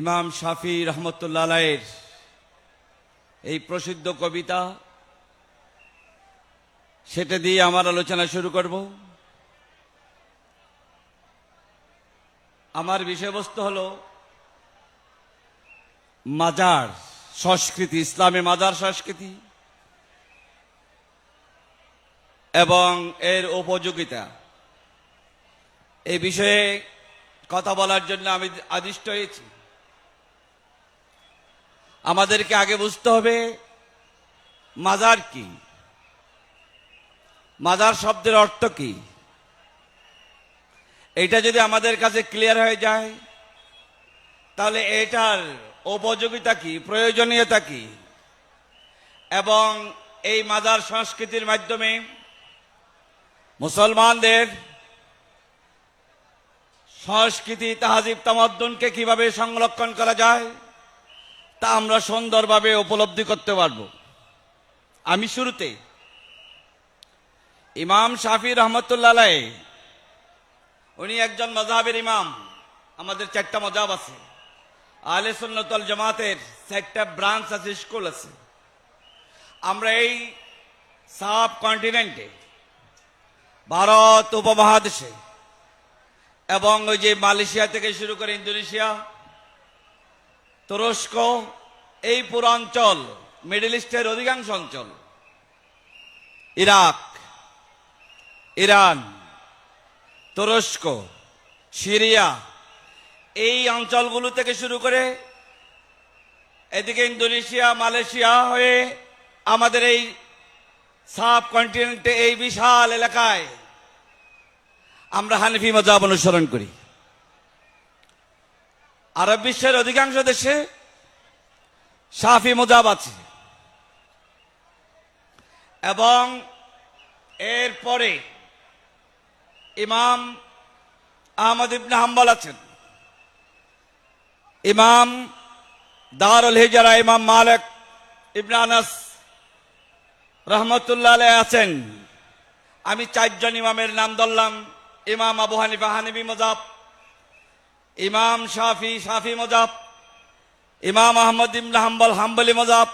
ইমাম শাফি রহমতুল্লাহ আলাইয়ের এই প্রসিদ্ধ কবিতা, সেটা দিয়ে আমার আলোচনা শুরু করব। আমার বিষয়বস্তু হলো, মাজার সংস্কৃতি, ইসলামে মাজার সংস্কৃতি এবং এর উপযোগিতা। এই বিষয়ে কথা বলার জন্য আমি আদিষ্ট হয়েছি। আমাদেরকে আগে বুঝতে হবে, মাজার কি? মাজার শব্দের অর্থ কি? এটা যদি আমাদের কাছে ক্লিয়ার হয়ে যায়, তাহলে এটার উপযোগিতা কি, প্রয়োজনীয়তা কি? এবং এই মাজার সংস্কৃতির মাধ্যমে মুসলমানদের সংস্কৃতি তাহাজিব তামাদ্দুনকে কীভাবে সংরক্ষণ করা যায় তা আমরা সুন্দরভাবে উপলব্ধি করতে পারব। আমি শুরুতে ইমাম শাফি রহমতুল্লাহ উনি একজন মজাহের ইমাম। আমাদের চারটা মজাব আছে। আলে সুন্নতল জামাতের চারটা ব্রাঞ্চ আছে, স্কুল আছে। আমরা এই সাব কন্টিনেন্টে, ভারত উপমহাদেশে এবং ওই যে মালয়েশিয়া থেকে শুরু করে ইন্দোনেশিয়া তুরস্ক, এই পুরো অঞ্চল মিডল ইস্টের অধিকাংশ অঞ্চল, ইরাক, ইরান, তুরস্ক, সিরিয়া, এই অঞ্চলগুলো থেকে শুরু করে এদিকে ইন্দোনেশিয়া, মালয়েশিয়া হয়ে আমাদের এই সাব কন্টিনেন্টে এই বিশাল এলাকায় আমরা হানিফি মজাব অনুসরণ করি। আরব বিশ্বের অধিকাংশ দেশে সাফি মজাব আছে। এবং এরপরে ইমাম আহমদ ইবনে হাম্বল আছেন। ইমাম দারুল হিজারা, ইমাম মালিক ইবনে আনাস রহমতুল্লাহ আলাইহ আছেন। আমি চারজন ইমামের নাম ধরলাম, ইমাম আবু হানিফা, হানিফি মজাব। ইমাম শাফি শাফি মজাব, ইমাম আহমদ ইবনে হাম্বল, হাম্বলি মজাব,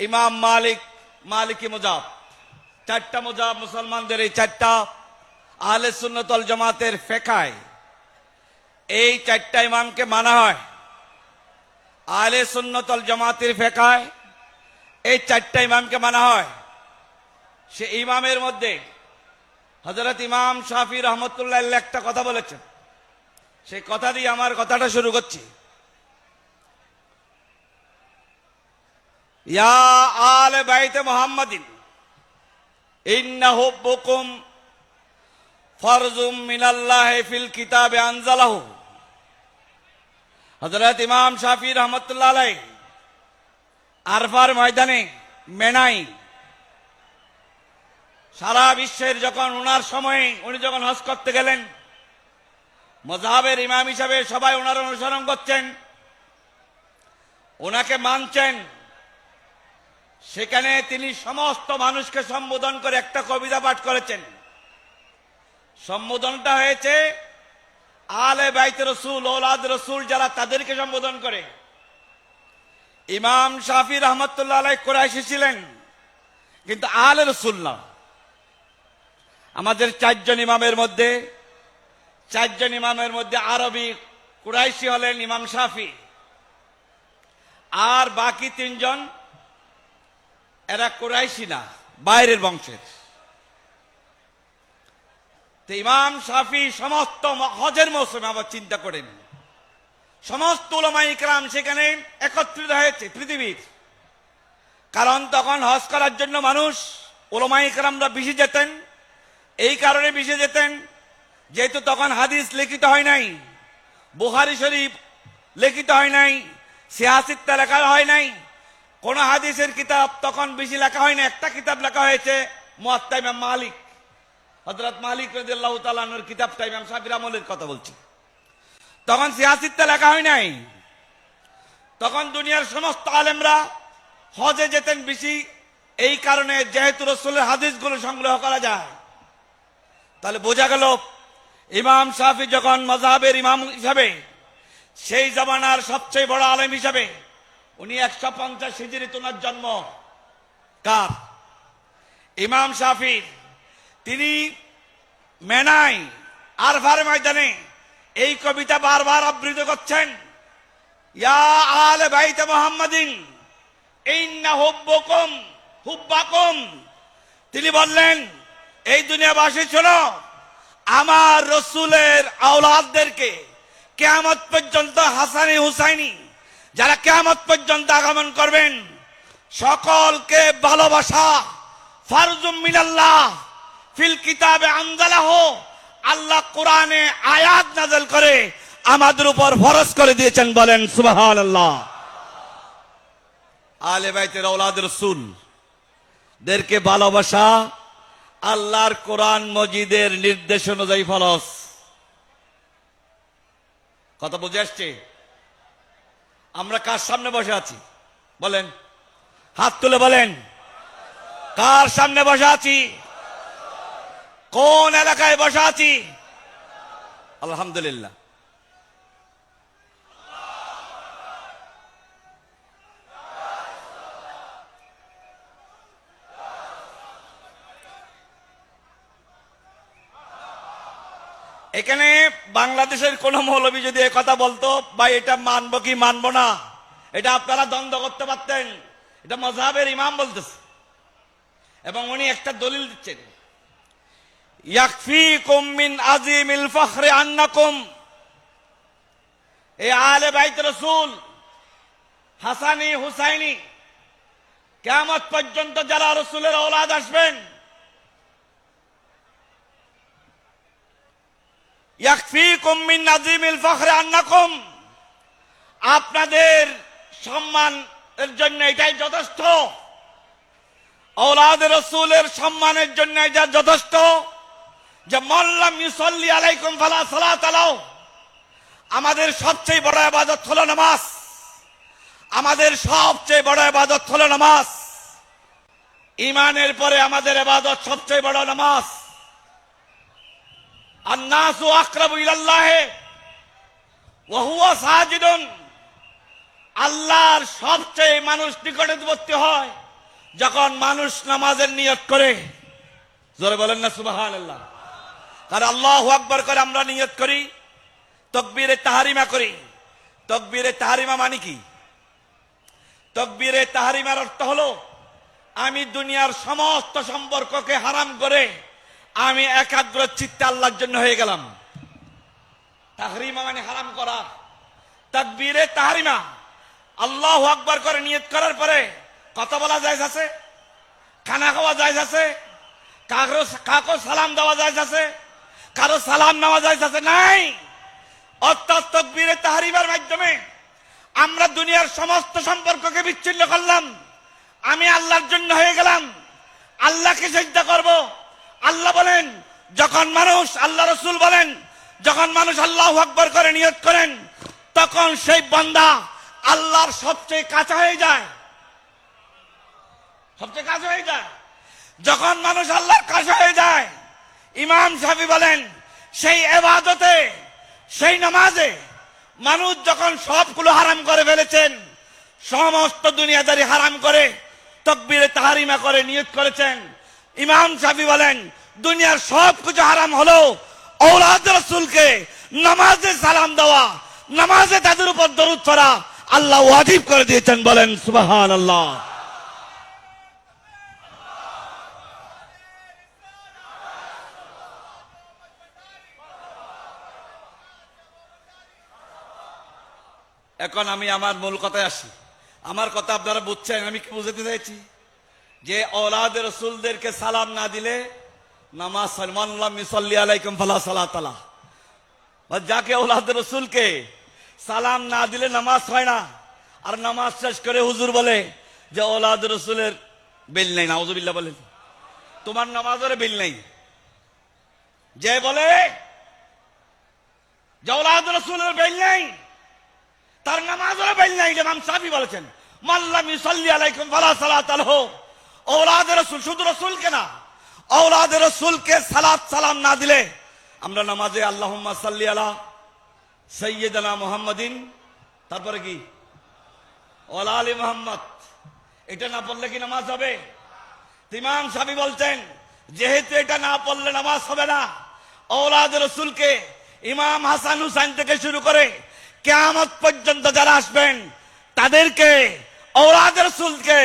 ইমাম মালিক, মালিকি মজাব। চারটা মজাব মুসলমানদের এই চারটা আহলে সুন্নতল জামাতের ফেকায়। এই চারটা ইমামকে মানা হয়। আহলে সুন্নতল জামাতের ফেকায় এই চারটা ইমামকে মানা হয়। সে ইমামের মধ্যে হজরত ইমাম শাফি রহমতুল্লাহ একটা কথা বলেছেন। সেই কথা দিয়ে আমার কথাটা শুরু করছি। ইয়া আল বাইতে মোহাম্মদিন, ইন্না হুব্বুকুম ফরজুম মিনাল্লাহ ফিল কিতাবে আনজালাহু। হযরত ইমাম শাফি রহমতুল্লাহ আলাই আরফার ময়দানে মেনাই সারা বিশ্বের যখন ওনার সময়ে উনি যখন হজ করতে গেলেন মজাহের ইমাম হিসাবে সবাই ওনার অনুসরণ করছেন। ওনাকে মানছেন। সেখানে তিনি সমস্ত মানুষকে সম্বোধন করে একটা কবিতা পাঠ করেছেন। সম্বোধনটা হয়েছে, আলে বাইত রসুল, ওলাদ রসুল যারা তাদেরকে সম্বোধন করে। ইমাম শাফি রহমতুল্লাহ আলাই কোরআশি ছিলেন, কিন্তু আলে রসুল না। আমাদের চারজন ইমামের মধ্যে চারজন ইমামের মধ্যে আরবি, কুরাইশি হলেন ইমাম সাফি আর বাকি তিনজন, এরা কুরাইশি না, বাইরের বংশের। ইমাম সাফি সমস্ত হজের মৌসুমে আবার চিন্তা করেন। সমস্ত ইকরাম সেখানে একত্রিত হয়েছে পৃথিবীর। কারণ তখন হজ করার জন্য মানুষ ওলামা ইকরামরা বেশি যেতেন। এই কারণে বেশি যেতেন। যেহেতু তখন হাদিস লিখিত হয় নাই বুহারি শরীফ লিখিত হয় নাই সিয়াসিত্তা লেখা হয় নাই, কোন হাদিসের কিতাব তখন বেশি লেখা হয় না একটা কিতাব লেখা হয়েছে মুয়াত্তা ইমাম মালিক হজরত মালিক রাদিয়াল্লাহু তাআলার কিতাবটা ইমাম সাবির আমলের কথা বলছি। তখন সিয়াসিত্তা লেখা হয় নাই, তখন দুনিয়ার সমস্ত আলেমরা হজে যেতেন বেশি, এই কারণে যেহেতু রসুলের হাদিসগুলো সংগ্রহ করা যায়, তাহলে বোঝা গেল ইমাম শাফি যখন মজাহের ইমাম হিসাবে, সেই জমানার সবচেয়ে বড় আলেম হিসাবে, উনি একশো পঞ্চাশ হিজড়ি তোনার জন্ম। কার? ইমাম শাফির। তিনি মেনাই, আরফার ময়দানে এই কবিতা বারবার আবৃত করছেন। ইয়া আলে বাইতে মোহাম্মদিন, ইন্না হুব্বকুম, হুব্বাকুম। তিনি বললেন, এই দুনিয়াবাসী শোনো আমার রসুলের আওলাদদেরকে কেয়ামত পর্যন্ত হাসানি হুসাইনি, যারা কেয়ামত পর্যন্ত আগমন করবেন, সকলকে ভালোবাসা। ফারজুম মিনাল্লাহ ফিল কিতাবে আনজালাহ, আল্লাহ কোরআনে আয়াত নাজল করে আমাদের উপর ফরজ করে দিয়েছেন বলেন, সুবহানাল্লাহ। আলে বাইতের আওলাদ রসুল দেরকে ভালোবাসা আল্লাহর কোরআন মজিদের নির্দেশ অনুযায়ী ফলস কথা বুঝে আসছে? আমরা কার সামনে বসে আছি? বলেন। হাত তুলে বলেন। কার সামনে বসে আছি? কোন এলাকায় বসে আছি? আলহামদুলিল্লাহ। এখানে বাংলাদেশের কোন মৌলবী যদি কথা বলতো বা এটা মানবো কি মানবো না? এটা আপনারা দ্বন্দ্ব করতে পারতেন। এটা মজাবের ইমাম বলতেছে। এবং উনি একটা দলিল দিচ্ছেন। কেমত পর্যন্ত যারা রসুলের ওলাদ আসবেন ইয়াকফিকুম মিন নাজিমিল ফখরে আন্নাকুম আপনাদের সম্মান এর জন্য এটাই যথেষ্ট। ঔলাদ রসুলের সম্মানের জন্য এটা যথেষ্ট যে মল্লাম ইউসল্লি আলাইকুম ফালা আলাও আমাদের সবচেয়ে বড় আবাদত হলো নামাজ। আমাদের সবচেয়ে বড় আবাদত হলো নামাজ। ইমানের পরে আমাদের আবাদত সবচেয়ে বড় নামাজ। আল্লাহর সবচেয়ে মানুষ নিকটবর্তী হয় যখন মানুষ নামাজের নিয়ত করে। জোরে বলেন না, সুবহানাল্লাহ। কারণ আল্লাহ আকবর করে আমরা নিয়ত করি, তকবীরে তাহারিমা করি। তকবীরে তাহারিমা মানে কি? তকবীরে তাহারিমার অর্থ হলো, আমি দুনিয়ার সমস্ত সম্পর্ককে হারাম করে আমি একাগ্র চিত্তে আল্লাহর জন্য হয়ে গেলাম। তাহরিমা মানে হারাম করা। তাকবীরে তাহারিমা। আল্লাহ আকবার করে নিয়ত করার পরে কথা বলা যায় আছে? খানা খাওয়া যায় আছে? কারও কাকো সালাম দেওয়া যায় আছে? কারও সালাম নেওয়া যায় আছে? নাই। অর্থাৎ তকবীরে তাহারিমার মাধ্যমে আমরা দুনিয়ার সমস্ত সম্পর্ককে বিচ্ছিন্ন করলাম। আমি আল্লাহর জন্য হয়ে গেলাম। আল্লাহকে চিন্তা করব। আল্লাহ বলেন, যখন মানুষ আল্লাহ রসুল বলেন, যখন মানুষ আল্লাহ আকবর করে নিয়ত করেন, তখন সেই বান্দা আল্লাহর সবচেয়ে কাছে হয়ে যায়। সবচেয়ে কাছে হয়ে যায়। যখন মানুষ আল্লাহর কাছে হয়ে যায়, ইমাম সাহেব বলেন, সেই এবাদতে, সেই নামাজে মানুষ যখন সবগুলো হারাম করে ফেলেছেন, সমস্ত দুনিয়াদারি হারাম করে, তকবিরে তাহারিমা করে নিয়োগ করেছেন ইমাম সাহেব বলেন, দুনিয়ার সব কিছু হারাম হলো ঔলাদ রসুলকে নামাজে সালাম দেওয়া, নামাজে তাদের উপর দরুদ ছড়া আল্লাহ ওয়াজিব করে দিয়েছেন বলেন সুবাহান আল্লাহ এখন আমি আমার মূল কথায় আসি। আমার কথা আপনারা বুঝছেন, আমি কি বুঝাতে চাইছি? যে ওলাদ রসুলদেরকে সালাম না দিলে নামাজ সলমান মিসল্লি আলাইকুম ফালা সালা তালা যাকে ওলাদ রসুলকে সালাম না দিলে নামাজ হয় না, আর নামাজ শেষ করে হুজুর বলে যে ওলাদ রসুলের বেল নেই, নাউজুবিল্লাহ বলেন। তোমার নামাজের বিল নেই। যে বলে যে ওলাদ রসুলের বেল নেই, তার নামাজের বেল নেই, ইমাম সাফি বলেছেন মাল্লাম ইসল্লি আলাইকুম ফালা সালাত আলহ ঔলাদ রসুল শুধু রসুলকে না ঔলাদ রসুলকে সালাত সালাম না দিলে আমরা নামাজে আল্লাহুম্মা সাল্লি আলা সৈয়দনা মোহাম্মদিন। তারপরে কি? ওলা আলী মোহাম্মদ। এটা না পড়লে কি নামাজ হবে? ইমাম সাহেব বলছেন, যেহেতু এটা না পড়লে নামাজ হবে না, ঔলাদ রসুলকে ইমাম হাসান হুসাইন থেকে শুরু করে কেয়ামত পর্যন্ত যারা আসবেন, তাদেরকে ঔলাদ রসুলকে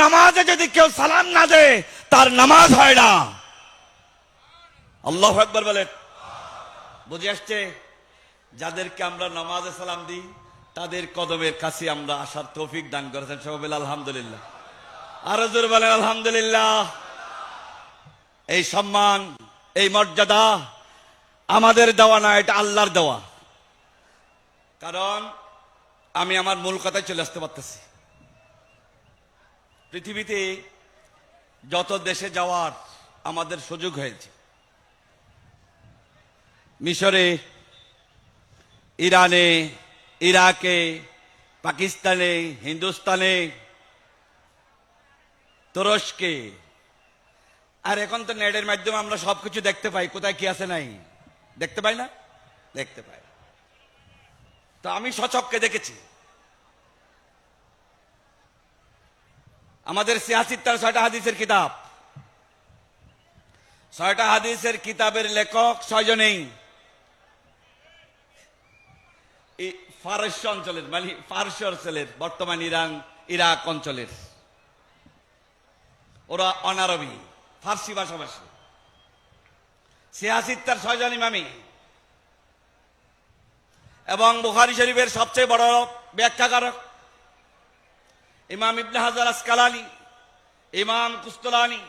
নামাজে যদি কেউ সালাম না দেয় তার নামাজ হয় না আল্লাহ একবার বলেন বুঝে আসছে যাদেরকে আমরা নামাজে সালাম দিই তাদের কদমের কাছে আমরা আসার তৌফিক দান করেছেন সবাই আলহামদুলিল্লাহ আরও জোর বলেন আলহামদুলিল্লাহ এই সম্মান, এই মর্যাদা আমাদের দেওয়া না, এটা আল্লাহর দেওয়া। কারণ, আমি আমার মূল কথায় চলে আসতে পারতেছি। পৃথিবীতে যত দেশে যাওয়ার আমাদের সুযোগ হয়েছে, মিশরে, ইরানে, ইরাকে, পাকিস্তানে, হিন্দুস্তানে, তুরস্কে, আর এখন তো নেটের মাধ্যমে আমরা সবকিছু দেখতে পাই, কোথায় কি আছে নাই, দেখতে পাই না? দেখতে পাই। তো আমি সচককে দেখেছি। আমাদের সিয়াসিত্তার ছয়টা হাদিসের কিতাব। ছয়টা হাদিসের কিতাবের লেখক ছয়জনেই। ফারস্য অঞ্চলের মানে ফারস্য অঞ্চলের, বর্তমান ইরান, ইরাক অঞ্চলের। ওরা অনারবি, ফার্সি ভাষাভাষী। সিয়াসিত্তার ছয়জন ইমামি। এবং বুখারি শরীফের সবচেয়ে বড় ব্যাখ্যাকারক ইমাম ইবনে হাজার আসকালানি, ইমাম কুস্তলানি,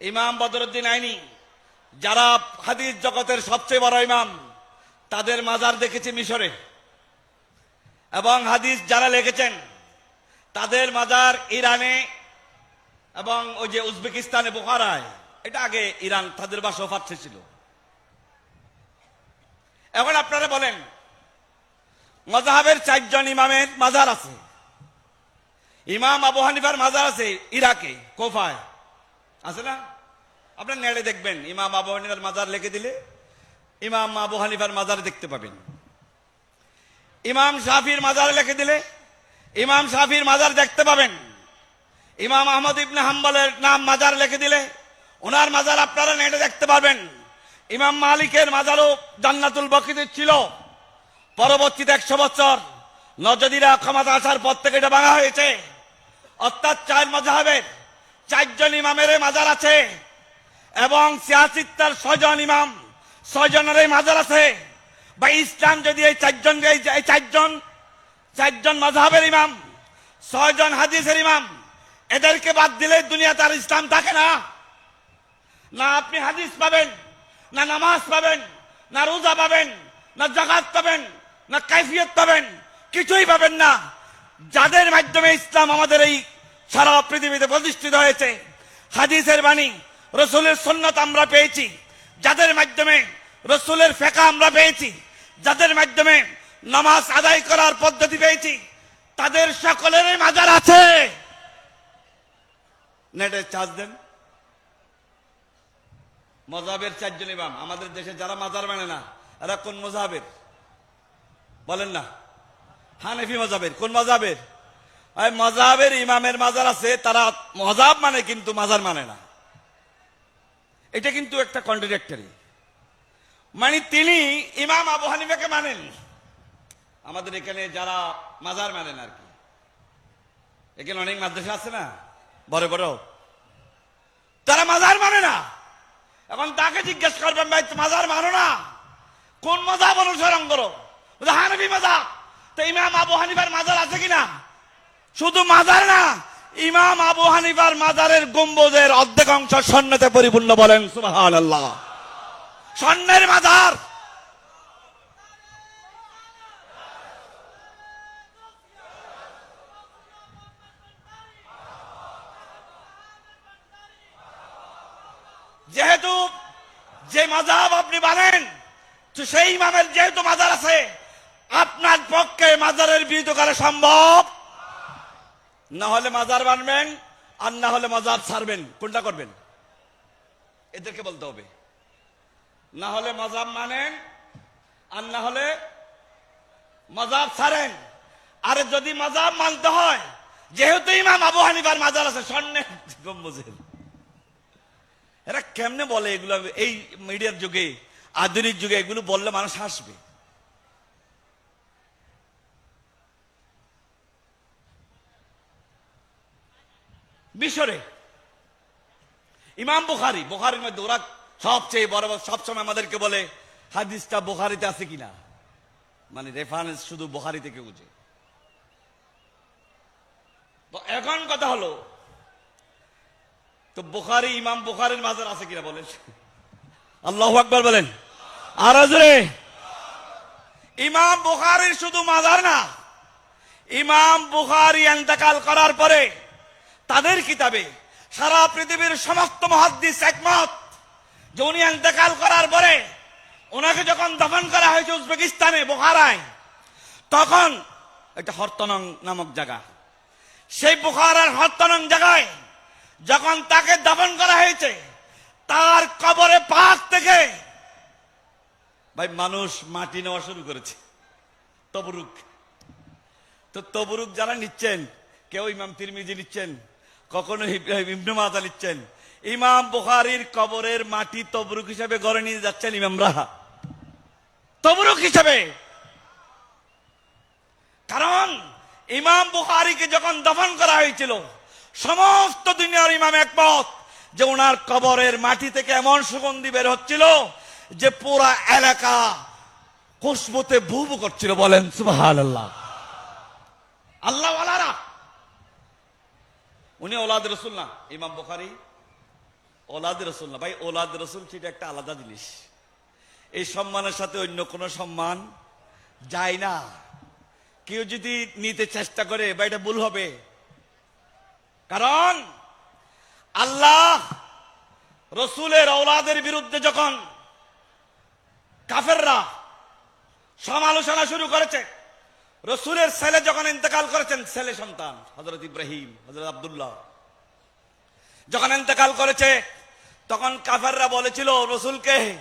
ইমাম বদরুদ্দিন আইনি, যারা হাদিস জগতের সবচেয়ে বড় ইমাম, তাদের মাজার দেখেছি মিশরে। এবং হাদিস যারা লিখেছেন, তাদের মাজার ইরানে এবং ওই যে উজবেকিস্তানে বোখারায়, এটা আগে ইরান তাদের বাসা ফাটছে ছিল। এখন আপনারা বলেন, মজাহাবের চারজন ইমামের মাজার আছে। ইমাম আবু হানিফার মাজার আছে ইরাকে, কোফায়। আছে না? আপনার নেড়ে দেখবেন, ইমাম আবু হানিফার মাজার লিখে দিলে ইমাম আবু হানিফার মাজার দেখতে পাবেন। ইমাম শাফির মাজার লিখে দিলে ইমাম শাফির মাজার দেখতে পাবেন। ইমাম আহমদ ইবনে হাম্বলের নাম মাজার লিখে দিলে ওনার মাজার আপনারা নেটে দেখতে পাবেন ইমাম মালিকের মাজারও জান্নাতুল বকিদের ছিল। পরবর্তীতে একশো বছর নজদিরা ক্ষমতা আসার পর থেকে এটা ভাঙা হয়েছে। অর্থাৎ চার মজাহের চারজন ইমামের মাজার আছে এবং সিয়াসিত্তার ছয়জন ইমাম, ছয়জনের মাজার আছে। বা ইসলাম যদি এই চারজন এই চারজন চারজন মজাহের ইমাম, ছয়জন হাদিসের ইমাম, এদেরকে বাদ দিলে দুনিয়াতে আর ইসলাম থাকে না। না আপনি হাদিস পাবেন, না নামাজ পাবেন, না রোজা পাবেন, না জাকাত পাবেন, না কাইফিয়ত পাবেন, কিছুই পাবেন না। যাদের মাধ্যমে ইসলাম আমাদের এই সারা পৃথিবীতে প্রতিষ্ঠিত হয়েছে, হাদিসের বাণী, রসুলের সন্ন্যত আমরা পেয়েছি। যাদের মাধ্যমে রসুলের ফেকা আমরা পেয়েছি, যাদের মাধ্যমে নামাজ আদায় করার পদ্ধতি পেয়েছি, তাদের সকলের মাজার আছে। নেটে চার্জ দেন। মজাবের চারজন ইমাম। আমাদের দেশে যারা মাজার মানে না, এরা কোন মজাবের? বলেন না। হানেফি মজাবের, কোন মজাবের? মজাবের ইমামের মাজার আছে, তারা মজাব মানে কিন্তু মাজার মানে না। এটা কিন্তু একটা কন্ট্রাডিক্টরি মানে তিনি ইমাম আবু হানিফাকে মানেন। আমাদের এখানে যারা মাজার মানেন আর কি। এখানে অনেক মাদ্রাসা আছে না? বড় বড়। তারা মাজার মানে না। এখন তাকে জিজ্ঞেস করবেন, ভাই, মাজার মানো না? কোন মাজাব অনুসরণ করো? হানফি মাজাব। তো ইমাম আবু হানিফার মাজার আছে কিনা? শুধু মাজার না, ইমাম আবু হানিফার মাজারের গম্বুজের অর্ধেক অংশ স্বর্ণতে পরিপূর্ণ বলেন সুবাহান আল্লাহ স্বর্ণের মাজার। যেহেতু যে মাজাব আপনি বানেন, তো সেই ইমামের যেহেতু মাজার আছে আপনার পক্ষে মাজারের বিরোধ করা সম্ভব? না হলে মাজার বানবেন, আর না হলে মাজার ছাড়বেন। কোনটা করবেন? এদেরকে বলতে হবে। না হলে মাজাব মানেন, আর না হলে মজাব ছাড়েন। আরে যদি মজাব মানতে হয়, যেহেতু ইমাম আবু হানিফার মাজার আছে, স্বর্ণের এরা কেমনে বলে এগুলো? এই মিডিয়ার যুগে, আধুনিক যুগে এগুলো বললে মানুষ হাসবে। মিশরে। ইমাম বুখারি, বুখারির মধ্যে ওরা সবচেয়ে বড় বড় সবসময় আমাদেরকে বলে, হাদিসটা বুখারিতে আছে কিনা? মানে রেফারেন্স শুধু বুখারি থেকে বুঝে। তো এখন কথা হলো, তো বুখারি, ইমাম বুখারির মাজার আছে কিনা বলেন? আল্লাহ আকবর বলেন। আর ইমাম বুখারির শুধু মাজার না, ইমাম বুখারি এন্তেকাল করার পরে তাদের কিতাবে সারা পৃথিবীর সমস্ত মহাদ্দিস একমত যে উনি এন্তেকাল করার পরে ওনাকে যখন দফন করা হয়েছে উজবেকিস্তানে, বোখারায়, তখন একটা হরতনং নামক জায়গা। সেই বুখারার হরতনং জায়গায় যখন তাকে দফন করা হয়েছে, তার কবরে পাক থেকে ভাই মানুষ মাটি নেওয়া শুরু করেছে। তবরুক। তো তবরুক যারা নিচ্ছেন, কেউ ইমাম তিরমিজি নিচ্ছেন কখনো ইবনে মাজা নিচ্ছেন ইমাম বুখারির কবরের মাটি তবরুক হিসেবে গড়ে নিয়ে যাচ্ছেন ইমামরা। তবরুক হিসেবে। কারণ, ইমাম বুখারিকে যখন দফন করা হয়েছিল, সমস্ত দুনিয়ার ইমাম একমত যে ওনার কবরের মাটি থেকে এমন সুগন্ধি বের হচ্ছিল যে পুরা এলাকা খুশবুতে ভুবু করছিল বলেন সুবাহান আল্লাহ আল্লাহ আলারা উনি ওলাদ রসুল না, ইমাম বুখারি। ওলাদ রসুল না। ভাই, ওলাদ রসুল সেটা একটা আলাদা জিনিস। এই সম্মানের সাথে অন্য কোনো সম্মান যায় না। কেউ যদি নিতে চেষ্টা করে বা এটা ভুল হবে। কারণ আল্লাহ রসুলের ঔলাদের বিরুদ্ধে যখন কাফেররা সমালোচনা শুরু করেছে রসুলের ছেলে যখন ইন্তেকাল করেছেন, ছেলে সন্তান হজরত ইব্রাহিম হজরত আব্দুল্লাহ। যখন ইন্তেকাল করেছে, তখন কাফেররা বলেছিল, রসুলকে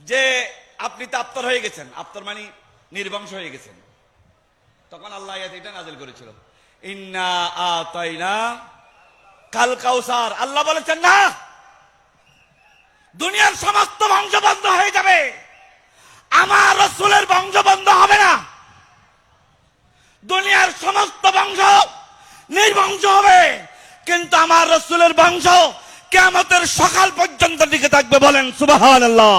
যে আপনি তো আপ্তর হয়ে গেছেন। আপ্তর মানে নির্বংশ হয়ে গেছেন। তখন আল্লাহ এটা নাজিল করেছিল, ইন্না আতাইনা কাল কাউসার। আল্লাহ বলেছেন, না! দুনিয়ার সমস্ত বংশ বন্ধ হয়ে যাবে। আমার রসুলের বংশ বন্ধ হবে না। দুনিয়ার সমস্ত বংশ নির্বংশ হবে। কিন্তু আমার রসুলের বংশ কেমতের সকাল পর্যন্ত টিকে থাকবে বলেন সুবাহ আল্লাহ